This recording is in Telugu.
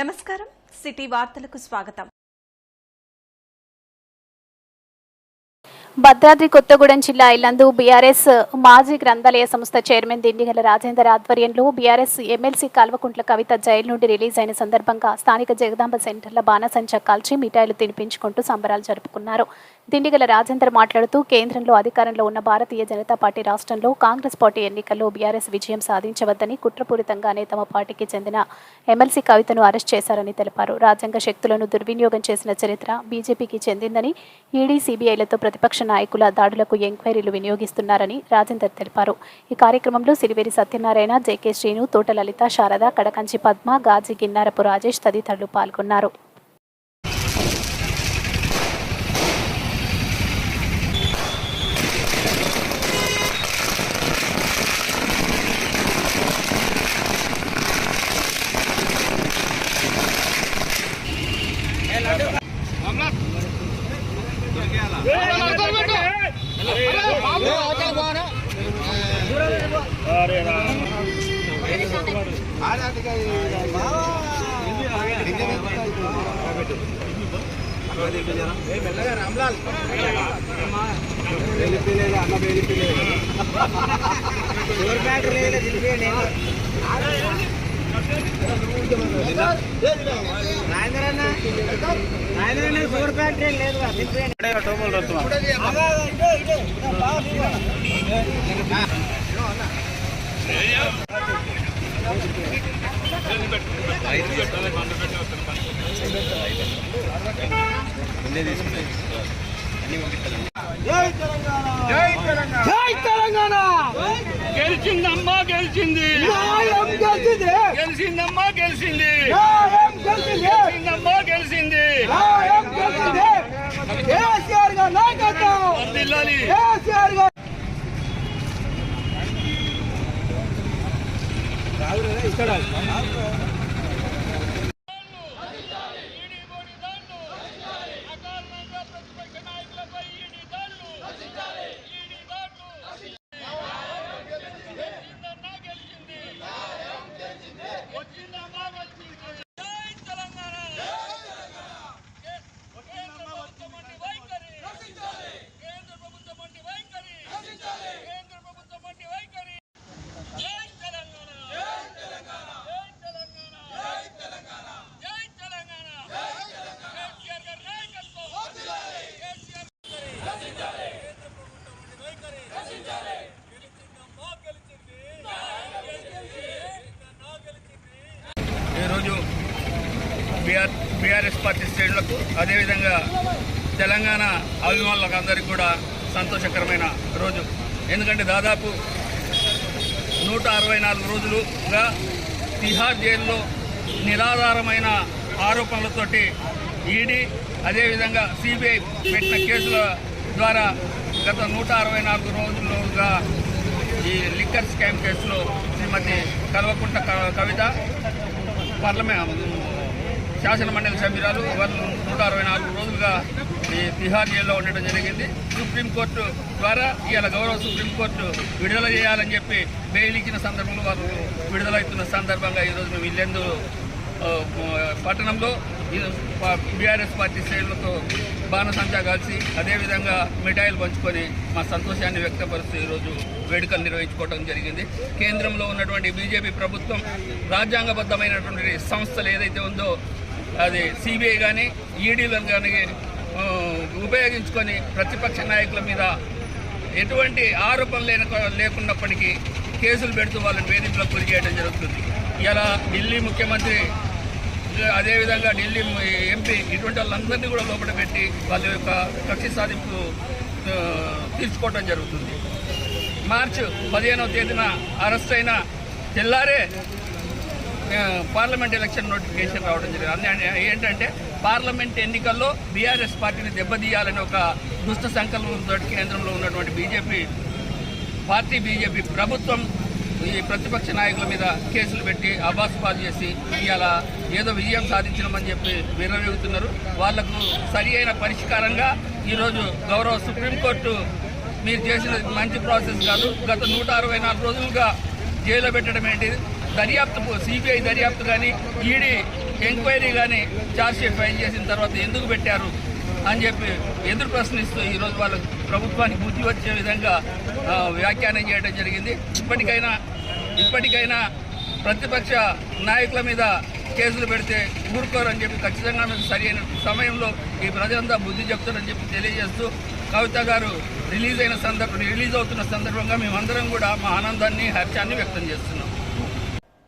నమస్కారం. సిటీ వార్తలకు స్వాగతం. భద్రాద్రి కొత్తగూడెం జిల్లా ఇల్లందు బీఆర్ఎస్ మాజీ గ్రంథాలయ సంస్థ చైర్మన్ దిండిగల రాజేందర్ ఆధ్వర్యంలో BRS MLC Kalvakuntla Kavitha jail నుండి రిలీజ్ అయిన సందర్భంగా స్థానిక జగదాంబ సెంటర్ల బాణసంచ కాల్చి మిఠాయిలు తినిపించుకుంటూ సంబరాలు జరుపుకున్నారు. దిండిగల రాజేందర్ మాట్లాడుతూ కేంద్రంలో అధికారంలో ఉన్న భారతీయ జనతా పార్టీ రాష్ట్రంలో కాంగ్రెస్ పార్టీ ఎన్నికల్లో బీఆర్ఎస్ విజయం సాధించవద్దని కుట్రపూరితంగానే తమ పార్టీకి చెందిన ఎమ్మెల్సీ కవితను అరెస్ట్ చేశారని తెలిపారు. రాజ్యాంగ శక్తులను దుర్వినియోగం చేసిన చరిత్ర బీజేపీకి చెందిందని ఈడీ సీబీఐలతో ప్రతిపక్ష నాయకుల దాడులకు ఎంక్వైరీలు వినియోగిస్తున్నారని రాజేందర్ తెలిపారు. ఈ కార్యక్రమంలో సిరివేరి సత్యనారాయణ జేకే శ్రీను తోట లలిత శారద కడకంచి పద్మ గాజి గిన్నారపు రాజేష్ తదితరులు పాల్గొన్నారు. జై తెలంగాణ గెలిచిందమ్మా గెలిచింది న్యాయం గెలిచింది గెలిచిందమ్మా గెలిచింది. న్యాయం గెలిచింది. గెలిచిందమ్మా గెలిచింది. న్యాయం గెలిచింది. కేసీఆర్ గారి నాయకత్వం వర్ధిల్లాలి కేసీఆర్ గారు అకారణంగా ప్రతిపక్ష నాయకులపై ఈడీ దాడులు ఈడీ దాడులు గెలిచిందన్నా గెలిచింది వచ్చిందమ్మా వచ్చింది జై తెలంగాణ కేంద్ర ప్రభుత్వం వంటి వైఖరి కేంద్ర ప్రభుత్వం వంటి వైఖరి కేంద్ర ప్రభుత్వం వంటి వైఖరి జై తెలంగాణ జై తెలంగాణ జై తెలంగాణ జై తెలంగాణ కేసీఆర్ గారి నాయకత్వం కేసీఆర్ గారి కేంద్ర ప్రభుత్వం వంటి వైఖరి గెలిచిందమ్మా గెలిచింది గెలిచిందన్నా గెలిచింది ఈరోజు బీఆర్ బీఆర్ఎస్ పార్టీ శ్రేణులకు అదేవిధంగా తెలంగాణ అభిమానులకు అందరికీ కూడా సంతోషకరమైన రోజు. ఎందుకంటే దాదాపు నూట అరవై నాలుగు రోజులుగా తిహార్ జైల్లో నిరాధారమైన ఆరోపణలతోటి ఈడీ అదేవిధంగా సిబిఐ పెట్టిన కేసుల ద్వారా గత నూట అరవై నాలుగు రోజులుగా ఈ లిక్కర్ స్కామ్ కేసులో శ్రీమతి కల్వకుంట క- కవిత పార్లమెంట్ శాసనమండలి సభ్యురాలు వాళ్ళు నూట అరవై నాలుగు రోజులుగా ఈ తిహార్ జైల్లో ఉండడం జరిగింది. సుప్రీంకోర్టు ద్వారా ఇవాళ గౌరవ సుప్రీంకోర్టు విడుదల చేయాలని చెప్పి బెయిల్ ఇచ్చిన సందర్భంలో వాళ్ళు విడుదలవుతున్న సందర్భంగా ఈరోజు మేము ఇల్లెందు పట్టణంలో బీఆర్ఎస్ పార్టీ శ్రేణులతో బాణసంచా కలిసి అదేవిధంగా మిఠాయిలు పంచుకొని మా సంతోషాన్ని వ్యక్తపరుస్తూ ఈరోజు వేడుకలు నిర్వహించుకోవడం జరిగింది. కేంద్రంలో ఉన్నటువంటి బీజేపీ ప్రభుత్వం రాజ్యాంగబద్ధమైనటువంటి సంస్థలు ఏదైతే ఉందో అది సిబిఐ కానీ ఈడీలను కానీ ఉపయోగించుకొని ప్రతిపక్ష నాయకుల మీద ఎటువంటి ఆరోపణలు లేన లేకున్నప్పటికీ కేసులు పెడుతూ వాళ్ళని వేధింపులకు గురి చేయడం జరుగుతుంది. ఇలా ఢిల్లీ ముఖ్యమంత్రి అదేవిధంగా ఢిల్లీ ఎంపీ ఇటువంటి వాళ్ళందరినీ కూడా లోపల పెట్టి వాళ్ళ యొక్క కక్ష సాధింపు ఆ, తీర్చుకోవడం జరుగుతుంది. మార్చి పదిహేనవ తేదీన అరెస్ట్ అయిన తెల్లారే పార్లమెంట్ ఎలక్షన్ నోటిఫికేషన్ రావడం జరిగింది. ఏంటంటే పార్లమెంట్ ఎన్నికల్లో బీఆర్ఎస్ పార్టీని దెబ్బతీయాలని ఒక దుష్ట సంకల్పంతో కేంద్రంలో ఉన్నటువంటి బీజేపీ పార్టీ బీజేపీ ప్రభుత్వం ఈ ప్రతిపక్ష నాయకుల మీద కేసులు పెట్టి అబాస్పాలు చేసి ఇవాళ ఏదో విజయం సాధించడం చెప్పి విర్రవీగుతున్నారు. వాళ్ళకు సరి అయిన పరిష్కారంగా ఈరోజు గౌరవ సుప్రీంకోర్టు మీరు చేసిన మంచి ప్రాసెస్ కాదు. గత నూట అరవై నాలుగు రోజులుగా జైల్లో పెట్టడం ఏంటి దర్యాప్తు సిబిఐ దర్యాప్తు కానీ ఈడీ ఎంక్వైరీ కానీ ఛార్జ్షీట్ ఫైల్ చేసిన తర్వాత ఎందుకు పెట్టారు అని చెప్పి ఎదురు ప్రశ్నిస్తూ ఈరోజు వాళ్ళ ప్రభుత్వానికి బుద్ధి వచ్చే విధంగా వ్యాఖ్యానం చేయడం జరిగింది. ఇప్పటికైనా ఇప్పటికైనా ప్రతిపక్ష నాయకుల మీద కేసులు పెడితే ఊరుకోరని చెప్పి ఖచ్చితంగా మేము సరైన సమయంలో ఈ ప్రజలంతా బుద్ధి చెప్తారని చెప్పి తెలియజేస్తూ కవిత గారు రిలీజ్ అయిన సందర్భం రిలీజ్ అవుతున్న సందర్భంగా మేమందరం కూడా మా ఆనందాన్ని హర్షాన్ని వ్యక్తం చేస్తున్నాం.